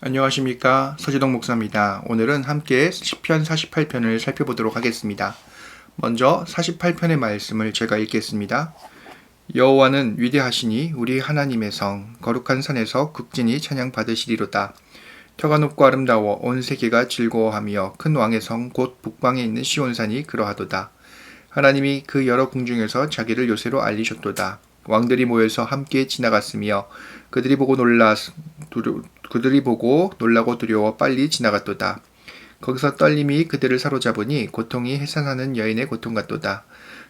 안녕하십니까 서지동 목사입니다. 오늘은 함께 10편 48편을 살펴보도록 하겠습니다. 먼저 48편의 말씀을 제가 읽겠습니다. 여호와는 위대하시니 우리 하나님의 성 거룩한 산에서 극진히 찬양 받으시리로다. 터가 높고 아름다워 온 세계가 즐거워하며 큰 왕의 성 곧 북방에 있는 시온산이 그러하도다. 하나님이 그 여러 궁중에서 자기를 요새로 알리셨도다. 왕들이 모여서 함께 지나갔으며 그들이 보고 놀라 그들이 보고 놀라고 두려워 빨리 지나갔도다. 거기서 떨림이 그들을 사로잡으니 고통이 해산하는 여인의 고통 같도다.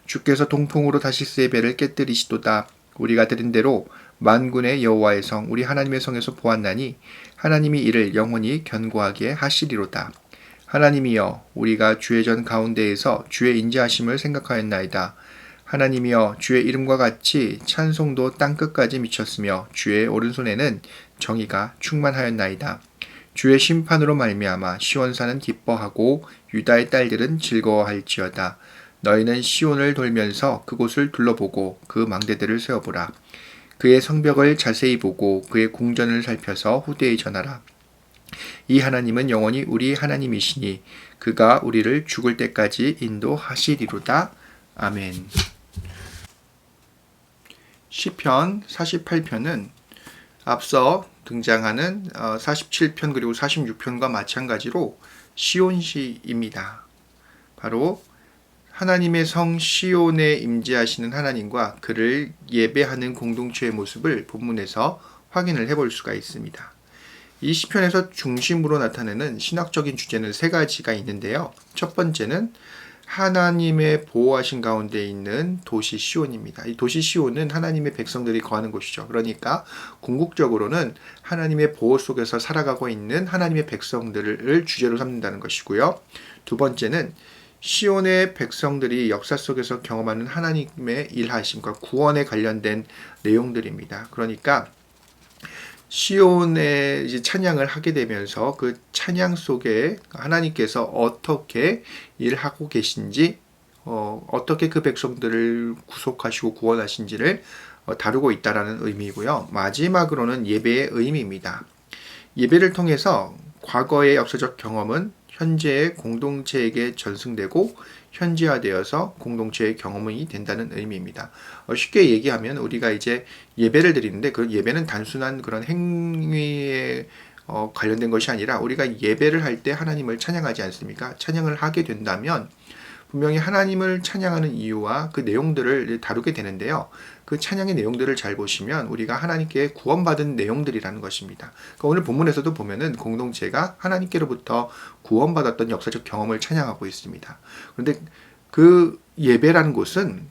주께서 동풍으로 다시 스의 배를 깨뜨리시도다. 우리가 들은 대로 만군의 여호와의 성 우리 하나님의 성에서 보았나니 하나님이 이를 영원히 견고하게 하시리로다. 하나님이여 우리가 주의 전 가운데에서 주의 인자하심을 생각하였나이다. 하나님이여 주의 이름과 같이 찬송도 땅 끝까지 미쳤으며 주의 오른손에는 정의가 충만하였나이다. 주의 심판으로 말미암아 시온산은 기뻐하고 유다의 딸들은 즐거워할지어다. 너희는 시온을 돌면서 그곳을 둘러보고 그 망대들을 세워보라. 그의 성벽을 자세히 보고 그의 궁전을 살펴서 후대에 전하라. 이 하나님은 영원히 우리 하나님이시니 그가 우리를 죽을 때까지 인도하시리로다. 아멘. 시편 48편은 앞서 등장하는 47편 어, 그리고 46편과 마찬가지로 시온시입니다. 바로 하나님의 성 시온에 임재하시는 하나님과 그를 예배하는 공동체의 모습을 본문에서 확인을 해볼 수가 있습니다. 이 시편에서 중심으로 나타내는 신학적인 주제는 세 가지가 있는데요. 첫 번째는 하나님의 보호하신 가운데 있는 도시 시온입니다. 이 도시 시온은 하나님의 백성들이 거하는 곳이죠. 그러니까 궁극적으로는 하나님의 보호 속에서 살아가고 있는 하나님의 백성들을 주제로 삼는다는 것이고요. 두 번째는 시온의 백성들이 역사 속에서 경험하는 하나님의 일하심과 구원에 관련된 내용들입니다. 그러니까 시온의 이제 찬양을 하게 되면서 그 찬양 속에 하나님께서 어떻게 일하고 계신지 어, 어떻게 그 백성들을 구속하시고 구원하신지를 어, 다루고 있다라는 의미이고요. 마지막으로는 예배의 의미입니다. 예배를 통해서 과거의 역사적 경험은 현재의 공동체에게 전승되고 현지화되어서 공동체의 경험이 된다는 의미입니다. 어, 쉽게 얘기하면 우리가 이제 예배를 드리는데 그 예배는 단순한 그런 행위에 어, 관련된 것이 아니라 우리가 예배를 할 때 하나님을 찬양하지 않습니까? 찬양을 하게 된다면 분명히 하나님을 찬양하는 이유와 그 내용들을 다루게 되는데요. 그 찬양의 내용들을 잘 보시면 우리가 하나님께 구원받은 내용들이라는 것입니다. 그러니까 오늘 본문에서도 보면은 공동체가 하나님께로부터 구원받았던 역사적 경험을 찬양하고 있습니다. 그런데 그 예배라는 곳은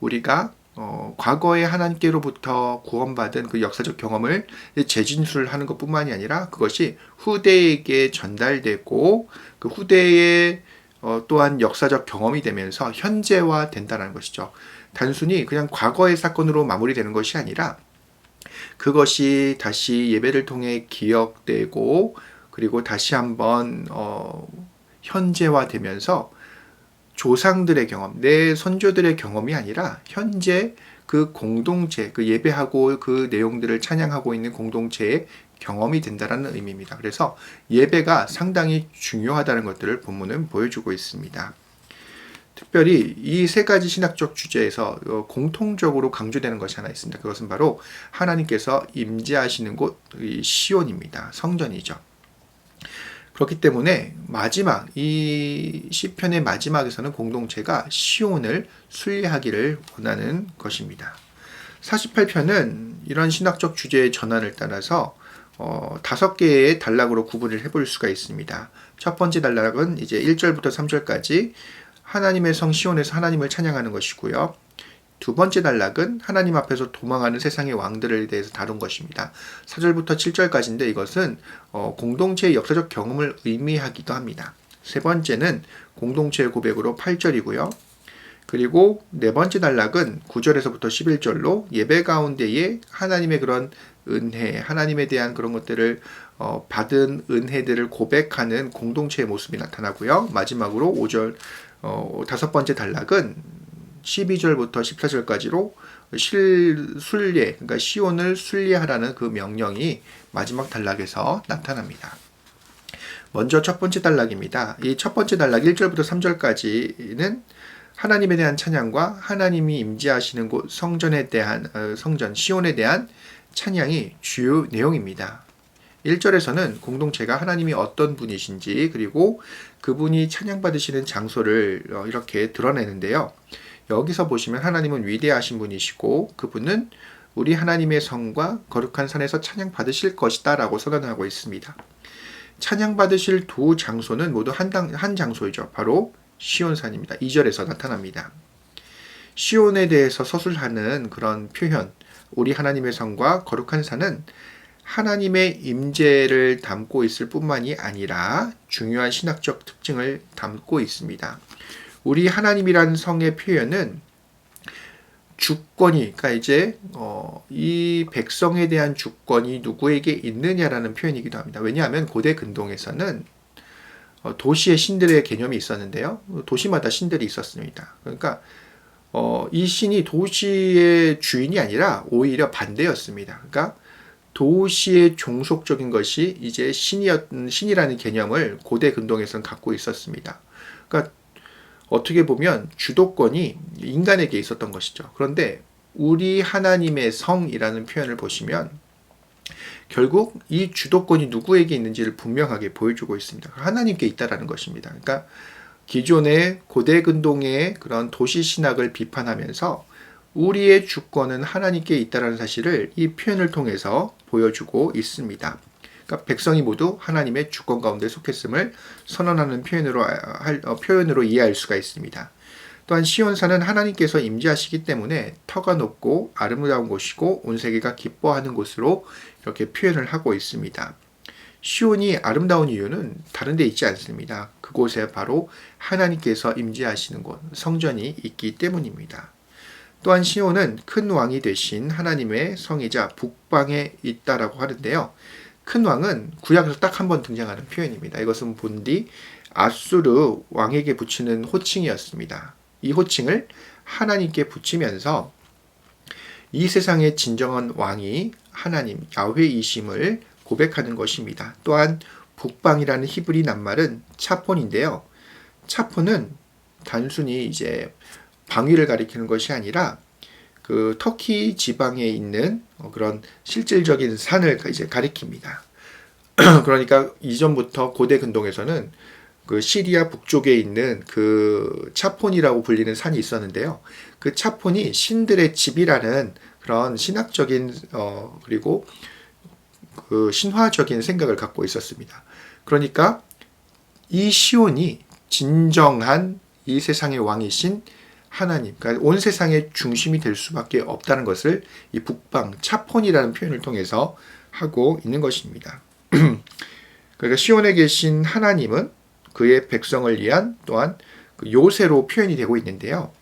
우리가 어, 과거에 하나님께로부터 구원받은 그 역사적 경험을 재진술을 하는 것 뿐만이 아니라 그것이 후대에게 전달되고 그 후대에 어, 또한 역사적 경험이 되면서 현재화 된다는 것이죠. 단순히 그냥 과거의 사건으로 마무리되는 것이 아니라 그것이 다시 예배를 통해 기억되고 그리고 다시 한번 어, 현재화되면서 조상들의 경험, 내 선조들의 경험이 아니라 현재 그 공동체, 그 예배하고 그 내용들을 찬양하고 있는 공동체의 경험이 된다는 의미입니다. 그래서 예배가 상당히 중요하다는 것들을 본문은 보여주고 있습니다. 특별히 이 세 가지 신학적 주제에서 어, 공통적으로 강조되는 것이 하나 있습니다. 그것은 바로 하나님께서 임재하시는 곳 시온입니다. 성전이죠. 그렇기 때문에 마지막 이 시편의 마지막에서는 공동체가 시온을 순례하기를 원하는 것입니다. 48편은 이런 신학적 주제의 전환을 따라서 어, 다섯 개의 단락으로 구분을 해볼 수가 있습니다. 첫 번째 단락은 이제 1절부터 3절까지 하나님의 성 시온에서 하나님을 찬양하는 것이고요. 두 번째 단락은 하나님 앞에서 도망하는 세상의 왕들에 대해서 다룬 것입니다. 4절부터 7절까지인데 이것은 어, 공동체의 역사적 경험을 의미하기도 합니다. 세 번째는 공동체의 고백으로 8절이고요. 그리고 네 번째 단락은 9절에서부터 11절로 예배 가운데에 하나님의 그런 은혜, 하나님에 대한 그런 것들을 어, 받은 은혜들을 고백하는 공동체의 모습이 나타나고요. 마지막으로 5절 어, 다섯 번째 단락은 12절부터 14절까지로 실 순례 그러니까 시온을 순례하라는 그 명령이 마지막 단락에서 나타납니다. 먼저 첫 번째 단락입니다. 이 첫 번째 단락 1절부터 3절까지는 하나님에 대한 찬양과 하나님이 임재하시는 곳 성전에 대한 어, 성전 시온에 대한 찬양이 주요 내용입니다. 1절에서는 공동체가 하나님이 어떤 분이신지 그리고 그분이 찬양받으시는 장소를 어, 이렇게 드러내는데요. 여기서 보시면 하나님은 위대하신 분이시고 그분은 우리 하나님의 성과 거룩한 산에서 찬양 받으실 것이다 라고 선언하고 있습니다. 찬양 받으실 두 장소는 모두 한, 당, 한 장소이죠. 바로 시온산입니다. 2절에서 나타납니다. 시온에 대해서 서술하는 그런 표현, 우리 하나님의 성과 거룩한 산은 하나님의 임재를 담고 있을 뿐만이 아니라 중요한 신학적 특징을 담고 있습니다. 우리 하나님이라는 성의 표현은 주권이, 그러니까 이제 어, 이 백성에 대한 주권이 누구에게 있느냐라는 표현이기도 합니다. 왜냐하면 고대 근동에서는 어, 도시의 신들의 개념이 있었는데요. 도시마다 신들이 있었습니다. 그러니까 어, 이 신이 도시의 주인이 아니라 오히려 반대였습니다. 그러니까 도시의 종속적인 것이 이제 신이었, 신이라는 개념을 고대 근동에서는 갖고 있었습니다. 그러니까 어떻게 보면 주도권이 인간에게 있었던 것이죠. 그런데 우리 하나님의 성이라는 표현을 보시면 결국 이 주도권이 누구에게 있는지를 분명하게 보여주고 있습니다. 하나님께 있다라는 것입니다. 그러니까 기존의 고대 근동의 그런 도시 신학을 비판하면서 우리의 주권은 하나님께 있다라는 사실을 이 표현을 통해서 보여주고 있습니다. 그러니까 백성이 모두 하나님의 주권 가운데 속했음을 선언하는 표현으로 할, 어, 표현으로 이해할 수가 있습니다. 또한 시온산은 하나님께서 임재하시기 때문에 터가 높고 아름다운 곳이고 온 세계가 기뻐하는 곳으로 이렇게 표현을 하고 있습니다. 시온이 아름다운 이유는 다른 데 있지 않습니다. 그곳에 바로 하나님께서 임재하시는 곳, 성전이 있기 때문입니다. 또한 시온은 큰 왕이 되신 하나님의 성이자 북방에 있다라고 하는데요. 큰 왕은 구약에서 딱 한 번 등장하는 표현입니다. 이것은 본디 아수르 왕에게 붙이는 호칭이었습니다. 이 호칭을 하나님께 붙이면서 이 세상의 진정한 왕이 하나님 야훼이심을 고백하는 것입니다. 또한 북방이라는 히브리 낱말은 차폰인데요. 차폰은 단순히 이제 방위를 가리키는 것이 아니라 그 터키 지방에 있는 그런 실질적인 산을 이제 가리킵니다. 그러니까 이전부터 고대 근동에서는 그 시리아 북쪽에 있는 그 차폰이라고 불리는 산이 있었는데요. 그 차폰이 신들의 집이라는 그런 신학적인 어 그리고 그 신화적인 생각을 갖고 있었습니다. 그러니까 이 시온이 진정한 이 세상의 왕이신 하나님, 그러니까 온 세상의 중심이 될 수밖에 없다는 것을 이 북방 차폰이라는 표현을 통해서 하고 있는 것입니다. 그러니까 시온에 계신 하나님은 그의 백성을 위한 또한 그 요새로 표현이 되고 있는데요.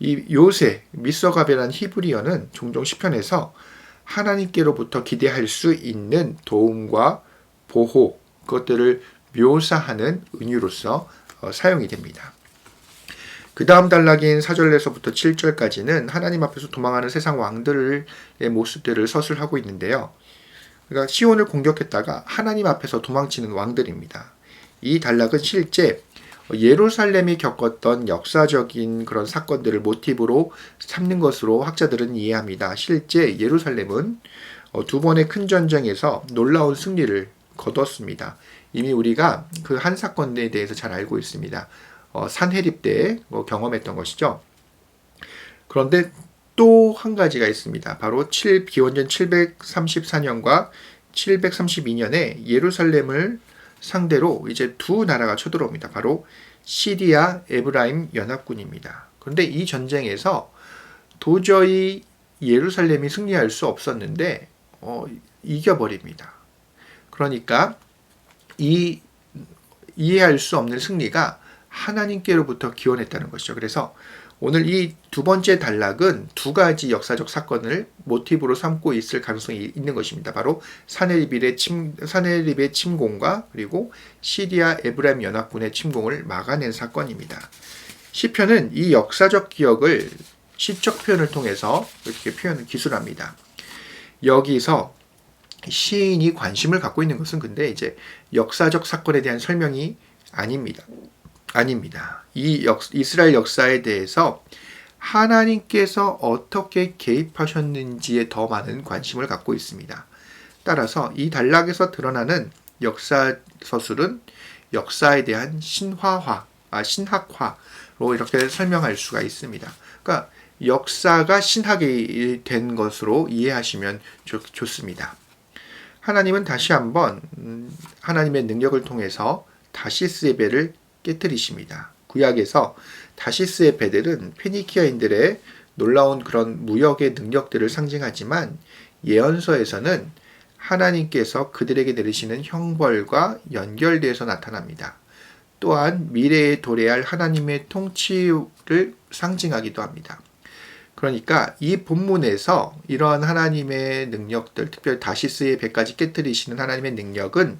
이 요새 미서가베란 히브리어는 종종 시편에서 하나님께로부터 기대할 수 있는 도움과 보호 그것들을 묘사하는 은유로서 어, 사용이 됩니다. 그 다음 단락인 4절에서부터 7절까지는 하나님 앞에서 도망하는 세상 왕들의 모습들을 서술하고 있는데요. 그러니까 시온을 공격했다가 하나님 앞에서 도망치는 왕들입니다. 이 단락은 실제 예루살렘이 겪었던 역사적인 그런 사건들을 모티브로 삼는 것으로 학자들은 이해합니다. 실제 예루살렘은 어, 두 번의 큰 전쟁에서 놀라운 승리를 거뒀습니다. 이미 우리가 그 한 사건에 대해서 잘 알고 있습니다. 어, 산해립 때뭐 경험했던 것이죠. 그런데 또 한 가지가 있습니다. 바로 7, 기원전 734년과 732년에 예루살렘을 상대로 이제 두 나라가 쳐들어옵니다. 바로 시리아 에브라임 연합군입니다. 그런데 이 전쟁에서 도저히 예루살렘이 승리할 수 없었는데 어, 이겨버립니다. 그러니까 이 이해할 수 없는 승리가 하나님께로부터 기원했다는 것이죠. 그래서 오늘 이 두 번째 단락은 두 가지 역사적 사건을 모티브로 삼고 있을 가능성이 있는 것입니다. 바로 사네립의 침 사네립의 침공과 그리고 시리아 에브라임 연합군의 침공을 막아낸 사건입니다. 시편은 이 역사적 기억을 시적 표현을 통해서 이렇게 표현을 기술합니다. 여기서 시인이 관심을 갖고 있는 것은 근데 이제 역사적 사건에 대한 설명이 아닙니다. 아닙니다. 이 역, 이스라엘 역사에 대해서 하나님께서 어떻게 개입하셨는지에 더 많은 관심을 갖고 있습니다. 따라서 이 단락에서 드러나는 역사 서술은 역사에 대한 신화화, 아, 신학화로 이렇게 설명할 수가 있습니다. 그러니까 역사가 신학이 된 것으로 이해하시면 좋, 좋습니다. 하나님은 다시 한번 음, 하나님의 능력을 통해서 다시스의 배를 깨뜨리십니다. 구약에서 다시스의 배들은 페니키아인들의 놀라운 그런 무역의 능력들을 상징하지만 예언서에서는 하나님께서 그들에게 내리시는 형벌과 연결되어서 나타납니다. 또한 미래에 도래할 하나님의 통치를 상징하기도 합니다. 그러니까 이 본문에서 이러한 하나님의 능력들, 특별히 다시스의 배까지 깨뜨리시는 하나님의 능력은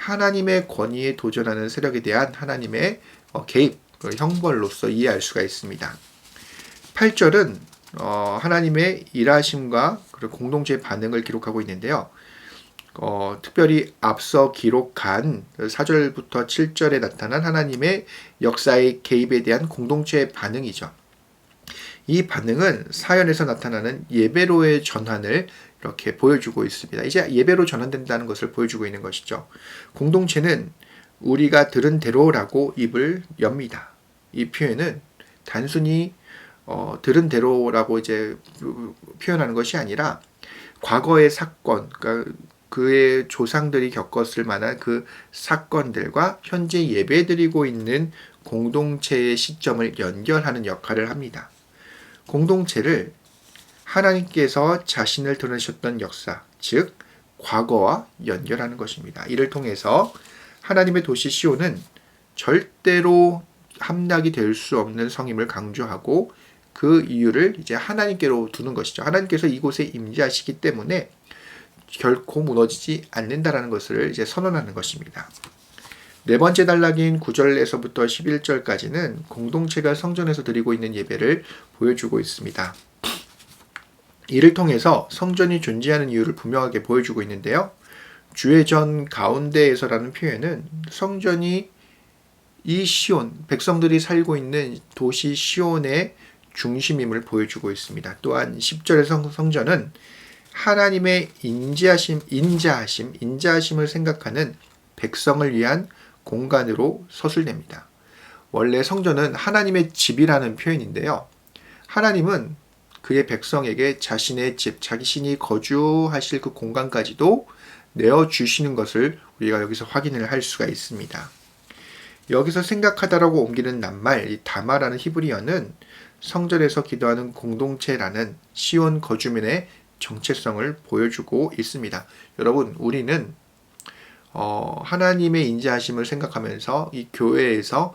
하나님의 권위에 도전하는 세력에 대한 하나님의 어, 개입, 그 형벌로서 이해할 수가 있습니다. 8절은 어, 하나님의 일하심과 그리고 공동체의 반응을 기록하고 있는데요. 어, 특별히 앞서 기록한 4절부터 7절에 나타난 하나님의 역사의 개입에 대한 공동체의 반응이죠. 이 반응은 사연에서 나타나는 예배로의 전환을 이렇게 보여주고 있습니다. 이제 예배로 전환된다는 것을 보여주고 있는 것이죠. 공동체는 우리가 들은 대로라고 입을 엽니다. 이 표현은 단순히 어, 들은 대로라고 이제 표현하는 것이 아니라 과거의 사건, 그러니까 그의 조상들이 겪었을 만한 그 사건들과 현재 예배드리고 있는 공동체의 시점을 연결하는 역할을 합니다. 공동체를 하나님께서 자신을 드러내셨던 역사, 즉 과거와 연결하는 것입니다. 이를 통해서 하나님의 도시 시온은 절대로 함락이 될 수 없는 성임을 강조하고 그 이유를 이제 하나님께로 두는 것이죠. 하나님께서 이곳에 임재하시기 때문에 결코 무너지지 않는다라는 것을 이제 선언하는 것입니다. 네 번째 단락인 9절에서부터 11절까지는 공동체가 성전에서 드리고 있는 예배를 보여주고 있습니다. 이를 통해서 성전이 존재하는 이유를 분명하게 보여주고 있는데요. 주의 전 가운데에서라는 표현은 성전이 이 시온, 백성들이 살고 있는 도시 시온의 중심임을 보여주고 있습니다. 또한 10절의 성, 성전은 하나님의 인자하심, 인자하심, 인자하심을 생각하는 백성을 위한 공간으로 서술됩니다. 원래 성전은 하나님의 집이라는 표현인데요. 하나님은 그의 백성에게 자신의 집, 자신이 거주하실 그 공간까지도 내어주시는 것을 우리가 여기서 확인을 할 수가 있습니다. 여기서 생각하다라고 옮기는 낱말, 이 다마라는 히브리어는 성전에서 기도하는 공동체라는 시온 거주민의 정체성을 보여주고 있습니다. 여러분, 우리는 어, 하나님의 인자하심을 생각하면서 이 교회에서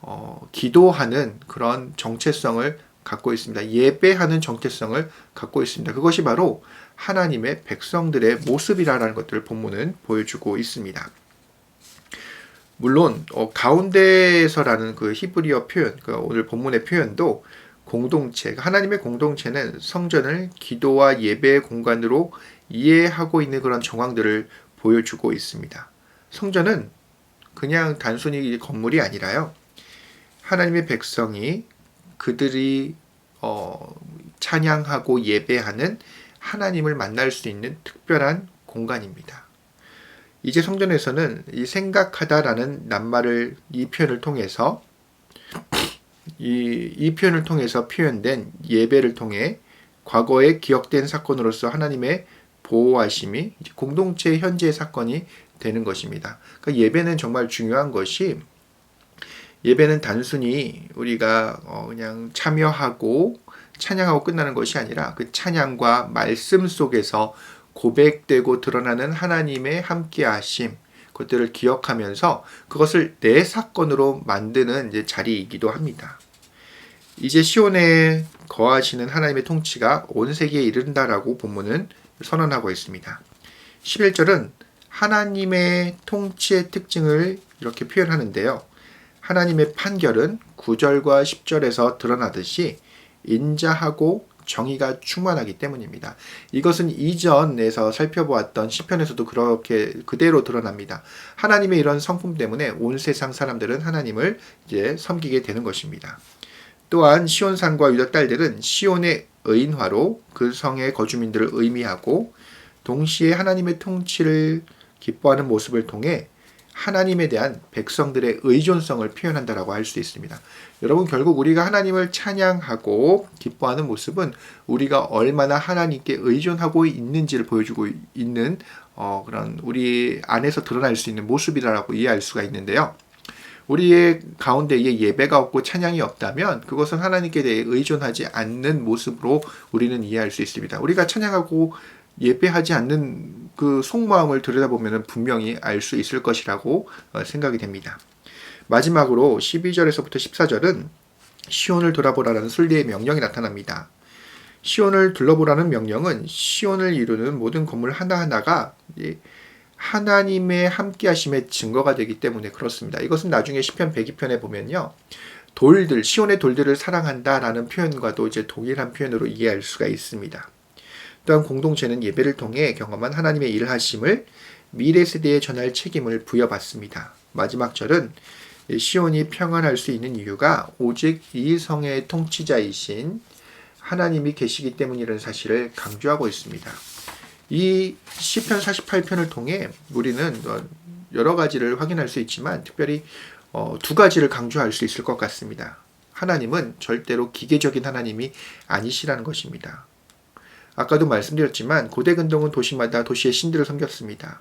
어, 기도하는 그런 정체성을 갖고 있습니다. 예배하는 정체성을 갖고 있습니다. 그것이 바로 하나님의 백성들의 모습이라는 것들을 본문은 보여주고 있습니다. 물론 어, 가운데에서라는 그 히브리어 표현, 그 오늘 본문의 표현도 공동체, 하나님의 공동체는 성전을 기도와 예배의 공간으로 이해하고 있는 그런 정황들을 보여주고 있습니다. 성전은 그냥 단순히 건물이 아니라요. 하나님의 백성이 그들이 어, 찬양하고 예배하는 하나님을 만날 수 있는 특별한 공간입니다. 이제 성전에서는 이 생각하다라는 낱말을 이 표현을 통해서 이, 이 표현을 통해서 표현된 예배를 통해 과거에 기억된 사건으로서 하나님의 보호하심이 공동체 현재의 사건이 되는 것입니다. 그러니까 예배는 정말 중요한 것이 예배는 단순히 우리가 어 그냥 참여하고 찬양하고 끝나는 것이 아니라 그 찬양과 말씀 속에서 고백되고 드러나는 하나님의 함께하심 그것들을 기억하면서 그것을 내 사건으로 만드는 자리이기도 합니다. 이제 시온에 거하시는 하나님의 통치가 온 세계에 이른다라고 본문은 선언하고 있습니다. 11절은 하나님의 통치의 특징을 이렇게 표현하는데요. 하나님의 판결은 9절과 10절에서 드러나듯이 인자하고 정의가 충만하기 때문입니다. 이것은 이전에서 살펴보았던 시편에서도 그렇게 그대로 드러납니다. 하나님의 이런 성품 때문에 온 세상 사람들은 하나님을 이제 섬기게 되는 것입니다. 또한 시온산과 유다 딸들은 시온의 의인화로 그 성의 거주민들을 의미하고 동시에 하나님의 통치를 기뻐하는 모습을 통해 하나님에 대한 백성들의 의존성을 표현한다라고 할 수 있습니다. 여러분 결국 우리가 하나님을 찬양하고 기뻐하는 모습은 우리가 얼마나 하나님께 의존하고 있는지를 보여주고 있는 어, 그런 우리 안에서 드러날 수 있는 모습이라고 이해할 수가 있는데요. 우리의 가운데에 예배가 없고 찬양이 없다면 그것은 하나님께 대해 의존하지 않는 모습으로 우리는 이해할 수 있습니다. 우리가 찬양하고 예배하지 않는 그 속마음을 들여다보면 분명히 알 수 있을 것이라고 어, 생각이 됩니다. 마지막으로 12절에서부터 14절은 시온을 돌아보라는 순리의 명령이 나타납니다. 시온을 둘러보라는 명령은 시온을 이루는 모든 건물 하나하나가 하나님의 함께하심의 증거가 되기 때문에 그렇습니다. 이것은 나중에 시편 102편에 보면요. 돌들, 시온의 돌들을 사랑한다 라는 표현과도 이제 동일한 표현으로 이해할 수가 있습니다. 또한 공동체는 예배를 통해 경험한 하나님의 일하심을 미래 세대에 전할 책임을 부여받습니다. 마지막 절은 시온이 평안할 수 있는 이유가 오직 이 성의 통치자이신 하나님이 계시기 때문이라는 사실을 강조하고 있습니다. 이 시편 48편을 통해 우리는 여러 가지를 확인할 수 있지만 특별히 어, 두 가지를 강조할 수 있을 것 같습니다. 하나님은 절대로 기계적인 하나님이 아니시라는 것입니다. 아까도 말씀드렸지만 고대 근동은 도시마다 도시의 신들을 섬겼습니다.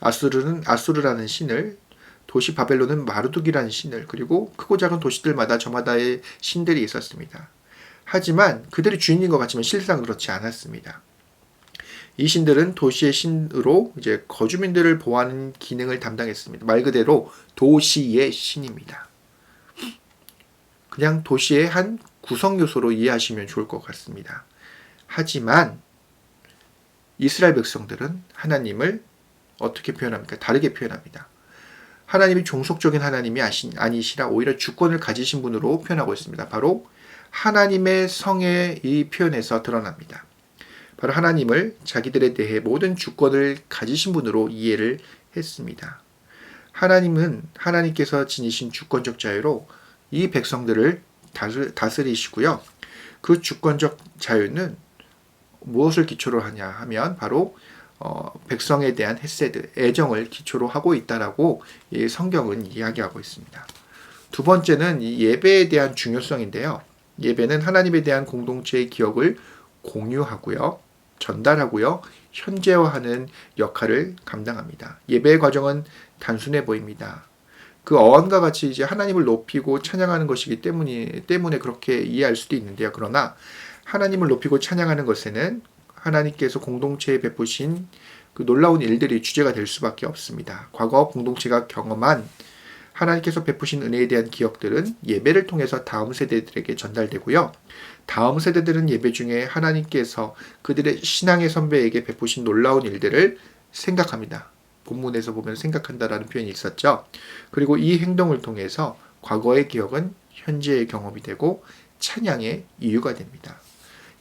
아수르는 아수르라는 신을 도시 바벨론은 마르둑이라는 신을 그리고 크고 작은 도시들마다 저마다의 신들이 있었습니다. 하지만 그들이 주인인 것 같지만 실상 그렇지 않았습니다. 이 신들은 도시의 신으로 이제 거주민들을 보호하는 기능을 담당했습니다. 말 그대로 도시의 신입니다. 그냥 도시의 한 구성 요소로 이해하시면 좋을 것 같습니다. 하지만 이스라엘 백성들은 하나님을 어떻게 표현합니까? 다르게 표현합니다. 하나님이 종속적인 하나님이 아니시라 오히려 주권을 가지신 분으로 표현하고 있습니다. 바로 하나님의 성의 이 표현에서 드러납니다. 바로 하나님을 자기들에 대해 모든 주권을 가지신 분으로 이해를 했습니다. 하나님은 하나님께서 지니신 주권적 자유로 이 백성들을 다스리시고요. 그 주권적 자유는 무엇을 기초로 하냐 하면 바로 어, 백성에 대한 헤세드, 애정을 기초로 하고 있다라고 이 성경은 이야기하고 있습니다. 두 번째는 이 예배에 대한 중요성인데요. 예배는 하나님에 대한 공동체의 기억을 공유하고요. 전달하고요. 현재화하는 역할을 감당합니다. 예배의 과정은 단순해 보입니다. 그 어원과 같이 이제 하나님을 높이고 찬양하는 것이기 때문에, 때문에 그렇게 이해할 수도 있는데요. 그러나 하나님을 높이고 찬양하는 것에는 하나님께서 공동체에 베푸신 그 놀라운 일들이 주제가 될 수밖에 없습니다. 과거 공동체가 경험한 하나님께서 베푸신 은혜에 대한 기억들은 예배를 통해서 다음 세대들에게 전달되고요. 다음 세대들은 예배 중에 하나님께서 그들의 신앙의 선배에게 베푸신 놀라운 일들을 생각합니다. 본문에서 보면 생각한다라는 표현이 있었죠. 그리고 이 행동을 통해서 과거의 기억은 현재의 경험이 되고 찬양의 이유가 됩니다.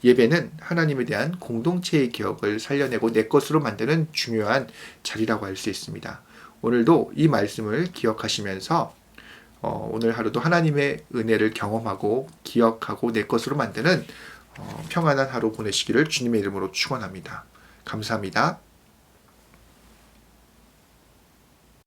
예배는 하나님에 대한 공동체의 기억을 살려내고 내 것으로 만드는 중요한 자리라고 할 수 있습니다. 오늘도 이 말씀을 기억하시면서 어, 오늘 하루도 하나님의 은혜를 경험하고 기억하고 내 것으로 만드는 어, 평안한 하루 보내시기를 주님의 이름으로 축원합니다. 감사합니다.